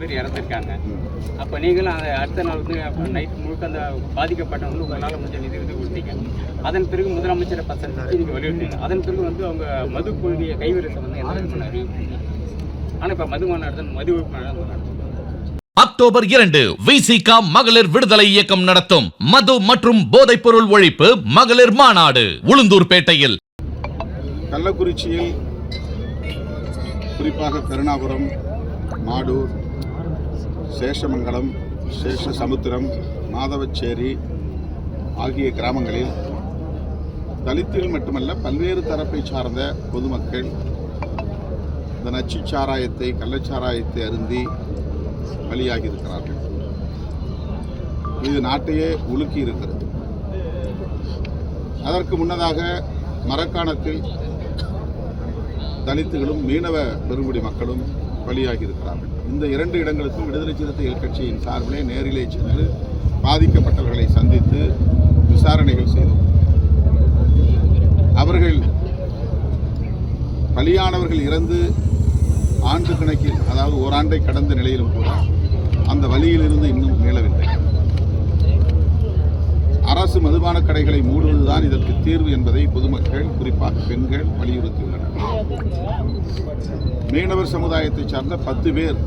பேர் இறந்துருக்காங்க. அப்போ நீங்களும் அந்த அடுத்த நாள் வந்து நைட் முழுக்க அந்த பாதிக்கப்பட்டவங்க உங்களால் முடிஞ்ச நிதி உதவி கொடுத்தீங்க. அதன் பிறகு முதலமைச்சரை பசங்க நீங்கள் வலியுறுத்தீங்க. அதன் பிறகு வந்து அவங்க மது கொள்கையை கைவிரசை வந்து என்ன அறிவிப்பீங்க ஆனால் இப்போ மது மாநாடு மது ஒழிப்பு. அக்டோபர் இரண்டு விசிகா மகளிர் விடுதலை இயக்கம் நடத்தும். மது மற்றும் போதைப்பொருள் ஒழிப்பு மகளிர் மாநாடு உளுந்தூர்பேட்டையில். கள்ளக்குறிச்சியில் குறிப்பாக கருணாபுரம் மாடூர் சேஷமங்கலம் சேஷசமுத்திரம் மாதவச்சேரி ஆகிய கிராமங்களில் தலித்தில் மட்டுமல்ல பல்வேறு தரப்பை சார்ந்த பொதுமக்கள் இந்த நச்சு சாராயத்தை கள்ளச்சாராயத்தை அருந்தி பலியாகி இருக்கிறார்கள் இது நாட்டையே உலுக்கி இருக்கிறது அதற்கு முன்னதாக மரக்காணத்தில் தலித்துகளும் மீனவ பெருங்குடி மக்களும் பலியாகி இருக்கிறார்கள் இந்த இரண்டு இடங்களுக்கும் விடுதலை சிறுத்தைகள் கட்சியின் சார்பிலே நேரிலே சென்று பாதிக்கப்பட்டவர்களை சந்தித்து விசாரணைகள் செய்தோம். அவர்கள் பலியானவர்கள் இறந்து ஆண்டு கணக்கில் அதாவது ஓராண்டை கடந்த நிலையிலும் கூட அந்த வழியிலிருந்து இன்னும் மீளவில்லை. அரசு மதுபான கடைகளை மூடுவதுதான் இதற்கு தீர்வு என்பதை பொதுமக்கள் குறிப்பாக பெண்கள் வலியுறுத்தியுள்ளனர். மீனவர் சமுதாயத்தை சார்ந்த பத்து பேர்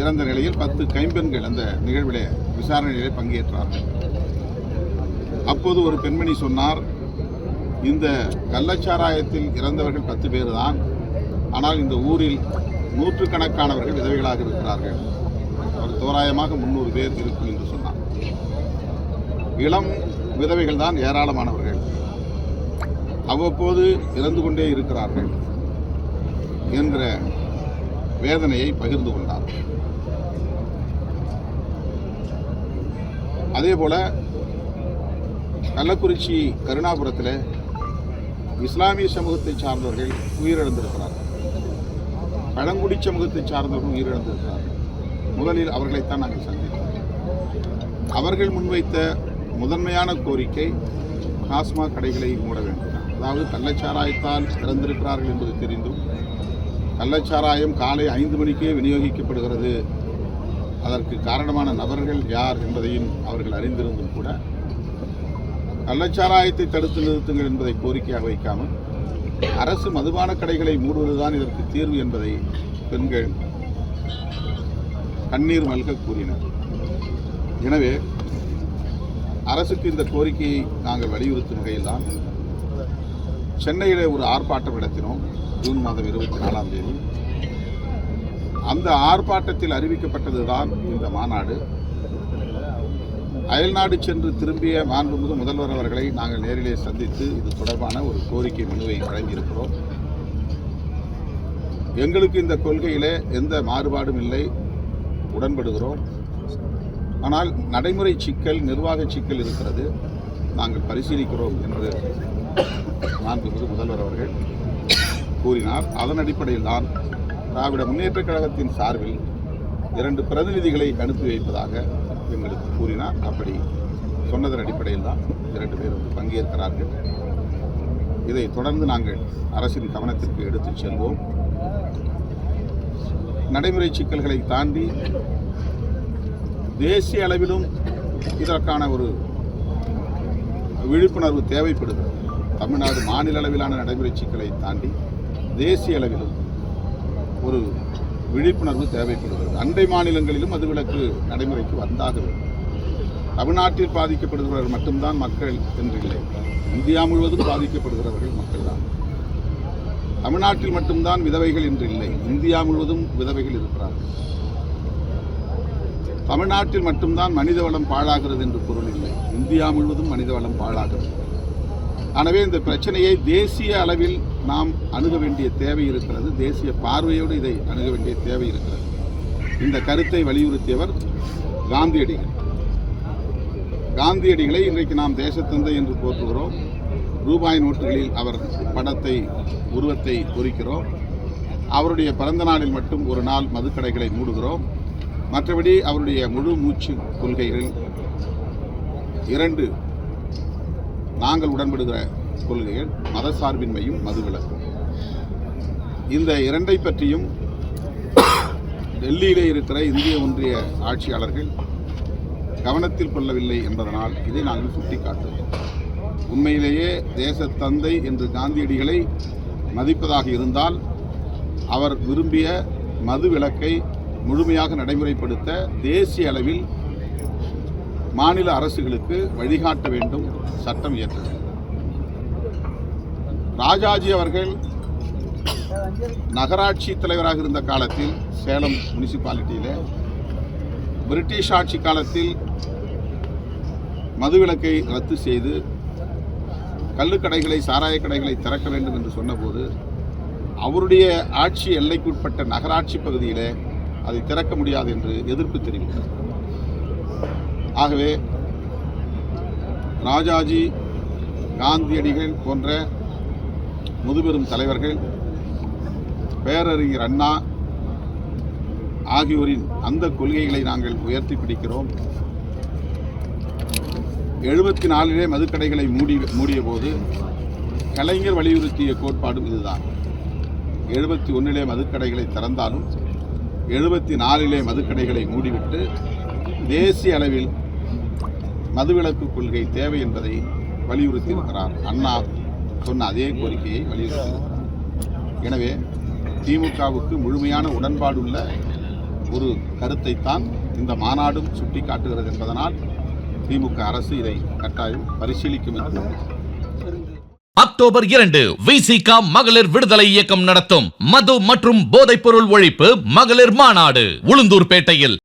இறந்த நிலையில் பத்து கைம்பெண்கள் அந்த நிகழ்விலே விசாரணையிலே பங்கேற்றார்கள். அப்போது ஒரு பெண்மணி சொன்னார் இந்த கள்ளச்சாராயத்தில் இறந்தவர்கள் பத்து பேர் தான் ஆனால் இந்த ஊரில் நூற்றுக்கணக்கானவர்கள் விதவைகளாக இருக்கிறார்கள். அவர் தோராயமாக முன்னூறு பேர் இருக்கும் என்று சொன்னார். இளம் விதவைகள் தான் ஏராளமானவர்கள். அவ்வப்போது இறந்து கொண்டே இருக்கிறார்கள் என்ற வேதனையை பகிர்ந்து கொண்டார். அதே போல கள்ளக்குறிச்சி கருணாபுரத்தில் இஸ்லாமிய சமூகத்தை சார்ந்தவர்கள் உயிரிழந்திருக்கிறார்கள் பழங்குடி சமூகத்தை சார்ந்தவர்கள் உயிரிழந்திருக்கிறார்கள் முதலில் அவர்களைத்தான் நாங்கள் சந்தித்தோம் அவர்கள் முன்வைத்த முதன்மையான கோரிக்கை டாஸ்மாக் கடைகளை மூட வேண்டும். அதாவது கள்ளச்சாராயத்தால் இறந்திருக்கிறார்கள் என்பது தெரிந்தும் கள்ளச்சாராயம் காலை ஐந்து மணிக்கே விநியோகிக்கப்படுகிறது அதற்கு காரணமான நபர்கள் யார் என்பதையும் அவர்கள் அறிந்திருந்தும் கூட கள்ளச்சாராயத்தை தடுத்து நிறுத்துங்கள் என்பதை கோரிக்கையாக வைக்காமல் அரசு மதுபான கடைகளை மூடுவதுதான் இதற்கு தீர்வு என்பதை பெண்கள் கண்ணீர் மல்க கூறினர். எனவே அரசுக்கு இந்த கோரிக்கையை நாங்கள் வலியுறுத்தும் வகையில்தான் சென்னையிலே ஒரு ஆர்ப்பாட்டம் நடத்தினோம். ஜூன் மாதம் இருபத்தி நாலாம் தேதி. அந்த ஆர்ப்பாட்டத்தில் அறிவிக்கப்பட்டதுதான் இந்த மாநாடு. அயல்நாடு சென்று திரும்பிய மாண்புமிகு முதல்வர் அவர்களை நாங்கள் நேரிலே சந்தித்து இது தொடர்பான ஒரு கோரிக்கை மனுவை வழங்கியிருக்கிறோம். எங்களுக்கு இந்த கொள்கையிலே எந்த மாறுபாடும் இல்லை. உடன்படுகிறோம். ஆனால் நடைமுறை சிக்கல் நிர்வாக சிக்கல் இருக்கிறது. நாங்கள் பரிசீலிக்கிறோம் என்று மாண்புமிகு முதல்வர் அவர்கள் கூறினார். அதன் அடிப்படையில் தான் திராவிட முன்னேற்ற கழகத்தின் சார்பில் இரண்டு பிரதிநிதிகளை அனுப்பி வைப்பதாக எங்களுக்கு கூறினார். அப்படி சொன்னதன் அடிப்படையில் தான் இரண்டு பேர் வந்து பங்கேற்கிறார்கள். இதை தொடர்ந்து நாங்கள் அரசின் கவனத்திற்கு எடுத்துச் செல்வோம். நடைமுறை சிக்கல்களை தாண்டி தேசிய அளவிலும் இதற்கான ஒரு விழிப்புணர்வு தேவைப்படுகிறது. தமிழ்நாடு மாநில அளவிலான நடைமுறை சிக்கலை தாண்டி தேசிய அளவிலும் ஒரு விழிப்புணர்வு தேவைப்படுகிறது. அண்டை மாநிலங்களிலும் அது விலக்கு நடைமுறைக்கு வந்தாக வேண்டும். தமிழ்நாட்டில் பாதிக்கப்படுகிறவர்கள் மட்டும்தான் மக்கள் என்றில்லை இந்தியா முழுவதும் பாதிக்கப்படுகிறவர்கள் மக்கள்தான். தமிழ்நாட்டில் மட்டும்தான் விதவைகள் என்று இல்லை. இந்தியா முழுவதும் விதவைகள் இருக்கிறார்கள். தமிழ்நாட்டில் மட்டும்தான் மனித வளம் பாழாகிறது என்று பொருள் இல்லை. இந்தியா முழுவதும் மனித வளம் பாழாகிறது. எனவே இந்த பிரச்சனையை தேசிய அளவில் நாம் அணுக வேண்டிய தேவை இருக்கிறது. தேசிய பார்வையோடு இதை அணுக வேண்டிய தேவை இருக்கிறது. இந்த கருத்தை வலியுறுத்தியவர் காந்தியடிகள். காந்தியடிகளை இன்றைக்கு நாம் தேசத்தந்தை என்று போற்றுகிறோம். ரூபாய் நோட்டுகளில் அவர் படத்தை உருவத்தை பொறிக்கிறோம். அவருடைய பிறந்த நாளில் மட்டும் ஒரு நாள் மதுக்கடைகளை மூடுகிறோம். மற்றபடி அவருடைய முழு மூச்சு கொள்கைகள் இரண்டு நாங்கள் உடன்படுகிற கொள்கைகள் மதசார்பின்மையும் மதுவிலக்கும் இந்த இரண்டை பற்றியும் டெல்லியிலே இருக்கிற இந்திய ஒன்றிய ஆட்சியாளர்கள் கவனத்தில் கொள்ளவில்லை என்பதனால் இதை நாங்கள் சுட்டிக்காட்டுவோம் உண்மையிலேயே தேசத்தந்தை என்று காந்தியடிகளை மதிப்பதாக இருந்தால் அவர் விரும்பிய மது விலக்கை முழுமையாக நடைமுறைப்படுத்த தேசிய அளவில் மாநில அரசுகளுக்கு வழிகாட்ட வேண்டும் சட்டம் இயற்றது ராஜாஜி அவர்கள் நகராட்சி தலைவராக இருந்த காலத்தில் சேலம் முனிசிபாலிட்டியில் பிரிட்டிஷ் ஆட்சி காலத்தில் மதுவிலக்கை ரத்து செய்து கள்ளுக்கடைகளை சாராய கடைகளை திறக்க வேண்டும் என்று சொன்னபோது அவருடைய ஆட்சி எல்லைக்குட்பட்ட நகராட்சி பகுதியில் அதை திறக்க முடியாது என்று எதிர்ப்பு தெரிவித்தார். ஆகவே ராஜாஜி காந்தியடிகள் போன்ற முதுபெரும் தலைவர்கள் பேரறிஞர் அண்ணா ஆகியோரின் அந்த கொள்கைகளை நாங்கள் உயர்த்தி பிடிக்கிறோம். எழுபத்தி நாலிலே மதுக்கடைகளை மூடி மூடிய போது கலைஞர் வலியுறுத்திய கோட்பாடும் இதுதான். எழுபத்தி ஒன்றிலே மதுக்கடைகளை திறந்தாலும் எழுபத்தி நாலிலே மதுக்கடைகளை மூடிவிட்டு தேசிய அளவில் மதுவிலக்கு கொள்கை தேவை என்பதை வலியுறுத்தியிருக்கிறார் அண்ணா. சொன்ன அதே கோரிக்கையை வலியுறுத்தியிருக்கிறார் எனவே திமுகவுக்கு முழுமையான உடன்பாடுள்ள ஒரு கருத்தைத்தான் இந்த மாநாடும் சுட்டி காட்டுகிறது என்பதனால் திமுக அரசு இதை கட்டாயம் பரிசீலிக்கும் என்று அக்டோபர் இரண்டு விசிகா மகளிர் விடுதலை இயக்கம் நடத்தும். மது மற்றும் போதைப்பொருள் ஒழிப்பு மகளிர் மாநாடு உளுந்தூர்பேட்டையில்.